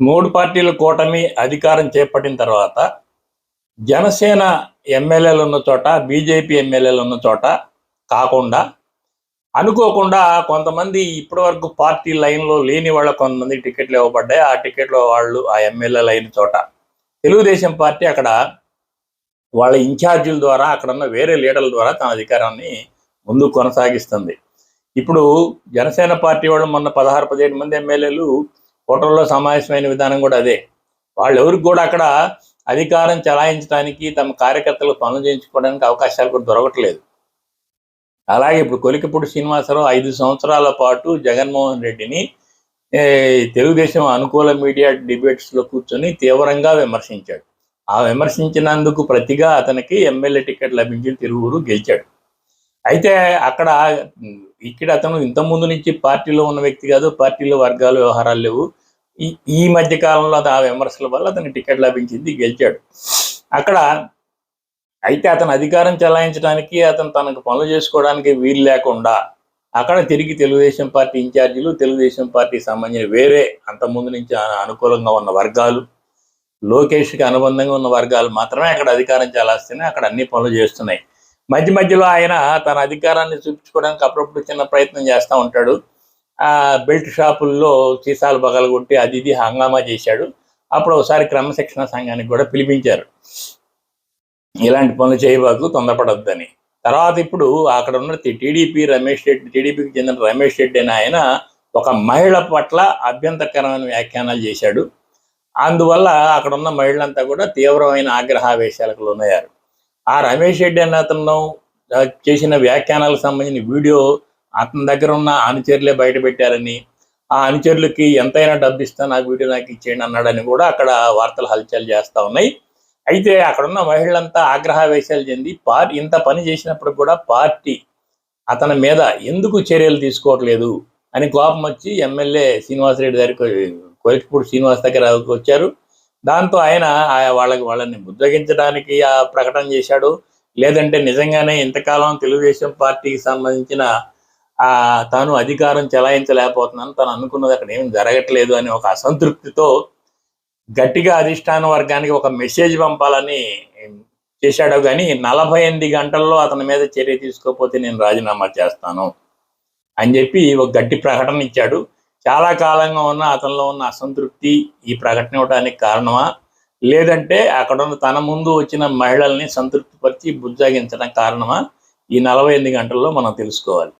మూడు పార్టీల కూటమి అధికారం చేపట్టిన తర్వాత జనసేన ఎమ్మెల్యేలు ఉన్న చోట బీజేపీ ఎమ్మెల్యేలు ఉన్న చోట కాకుండా అనుకోకుండా కొంతమంది ఇప్పటి వరకు పార్టీ లైన్లో లేని వాళ్ళ కొంతమంది టికెట్లు ఇవ్వబడ్డాయి. ఆ టికెట్లో వాళ్ళు ఆ ఎమ్మెల్యేలు అయిన చోట తెలుగుదేశం పార్టీ అక్కడ వాళ్ళ ఇన్ఛార్జీల ద్వారా అక్కడ ఉన్న వేరే లీడర్ల ద్వారా తన అధికారాన్ని ముందుకు కొనసాగిస్తుంది. ఇప్పుడు జనసేన పార్టీ వాళ్ళు మొన్న పదహారు పదిహేడు మంది ఎమ్మెల్యేలు హోటల్లో సమావేశమైన విధానం కూడా అదే. వాళ్ళు ఎవరికి కూడా అక్కడ అధికారం చలాయించడానికి తమ కార్యకర్తలు పనులు చేయించుకోవడానికి అవకాశాలు కూడా దొరకట్లేదు. అలాగే ఇప్పుడు కొలికపూడి శ్రీనివాసరావు ఐదు సంవత్సరాల పాటు జగన్మోహన్ రెడ్డిని తెలుగుదేశం అనుకూల మీడియా డిబేట్స్లో కూర్చొని తీవ్రంగా విమర్శించాడు. ఆ విమర్శించినందుకు ప్రతిగా అతనికి ఎమ్మెల్యే టికెట్ లభించి తిరువురు గెలిచాడు. అయితే అక్కడ ఇక్కడ అతను ఇంతకుముందు నుంచి పార్టీలో ఉన్న వ్యక్తి కాదు పార్టీలో వర్గాలు వ్యవహారాలు లేవు. ఈ ఈ మధ్య కాలంలో ఆ విమర్శల వల్ల అతనికి టికెట్ లభించింది గెలిచాడు. అక్కడ అయితే అతను అధికారం చెలాయించడానికి అతను తనకు పనులు చేసుకోవడానికి వీలు లేకుండా అక్కడ తిరిగి తెలుగుదేశం పార్టీ ఇన్ఛార్జీలు తెలుగుదేశం పార్టీ సంబంధించిన వేరే అంతకుముందు నుంచి అనుకూలంగా ఉన్న వర్గాలు లోకేష్కి అనుబంధంగా ఉన్న వర్గాలు మాత్రమే అక్కడ అధికారం చాలాస్తేనే అక్కడ అన్ని పనులు చేస్తున్నాయి. మధ్య మధ్యలో ఆయన తన అధికారాన్ని చూపించుకోవడానికి అప్పుడప్పుడు చిన్న ప్రయత్నం చేస్తూ ఉంటాడు. ఆ బెల్ట్ షాపుల్లో సీసాలు పగలగొట్టి అది ఇది హంగామా చేశాడు. అప్పుడు ఒకసారి క్రమశిక్షణ సంఘానికి కూడా పిలిపించారు. ఇలాంటి పనులు చేయబాకు తొందరపడొద్దని. తర్వాత ఇప్పుడు అక్కడ ఉన్న టీడీపీ రమేష్ రెడ్డి టీడీపీకి చెందిన రమేష్ రెడ్డి అని ఆయన ఒక మహిళ పట్ల అభ్యంతరకరమైన వ్యాఖ్యానాలు చేశాడు. అందువల్ల అక్కడ ఉన్న మహిళలంతా కూడా తీవ్రమైన ఆగ్రహావేశాలకు లోనయ్యారు. ఆ రమేష్ రెడ్డి అనే అతను చేసిన వ్యాఖ్యానాలకు సంబంధించిన వీడియో అతని దగ్గర ఉన్న అనుచరులే బయట పెట్టారని ఆ అనుచరులకి ఎంతైనా డబ్బు ఇస్తాను ఆ వీడియో నాకు ఇచ్చేయండి అన్నాడని కూడా అక్కడ వార్తలు హల్చల్ చేస్తా ఉన్నాయి. అయితే అక్కడ ఉన్న మహిళలంతా ఆగ్రహావేశాలు చెంది పార్టీ ఇంత పని చేసినప్పుడు కూడా పార్టీ అతని మీద ఎందుకు చర్యలు తీసుకోవట్లేదు అని కోపం వచ్చి ఎమ్మెల్యే శ్రీనివాసరెడ్డి దగ్గరికి కోరికపూడి శ్రీనివాస్ దగ్గర వచ్చారు. దాంతో ఆయన వాళ్ళకి వాళ్ళని బుద్ధగించడానికి ఆ ప్రకటన చేశాడు. లేదంటే నిజంగానే ఇంతకాలం తెలుగుదేశం పార్టీకి సంబంధించిన ఆ తాను అధికారం చెలాయించలేకపోతున్నాను తను అనుకున్నది అక్కడ ఏం జరగట్లేదు అని ఒక అసంతృప్తితో గట్టిగా అధిష్టాన వర్గానికి ఒక మెసేజ్ పంపాలని చేశాడు. కానీ నలభై ఎనిమిది గంటల్లో అతని మీద చర్య తీసుకోకపోతే నేను రాజీనామా చేస్తాను అని చెప్పి ఒక గట్టి ప్రకటన ఇచ్చాడు. చాలా కాలంగా ఉన్న అతనిలో ఉన్న అసంతృప్తి ఈ ప్రకటన ఇవ్వడానికి కారణమా? లేదంటే అక్కడ ఉన్న తన ముందు వచ్చిన మహిళల్ని సంతృప్తిపరిచి బుజ్జాగించడం కారణమా? ఈ నలభై ఎనిమిది గంటల్లో మనం తెలుసుకోవాలి.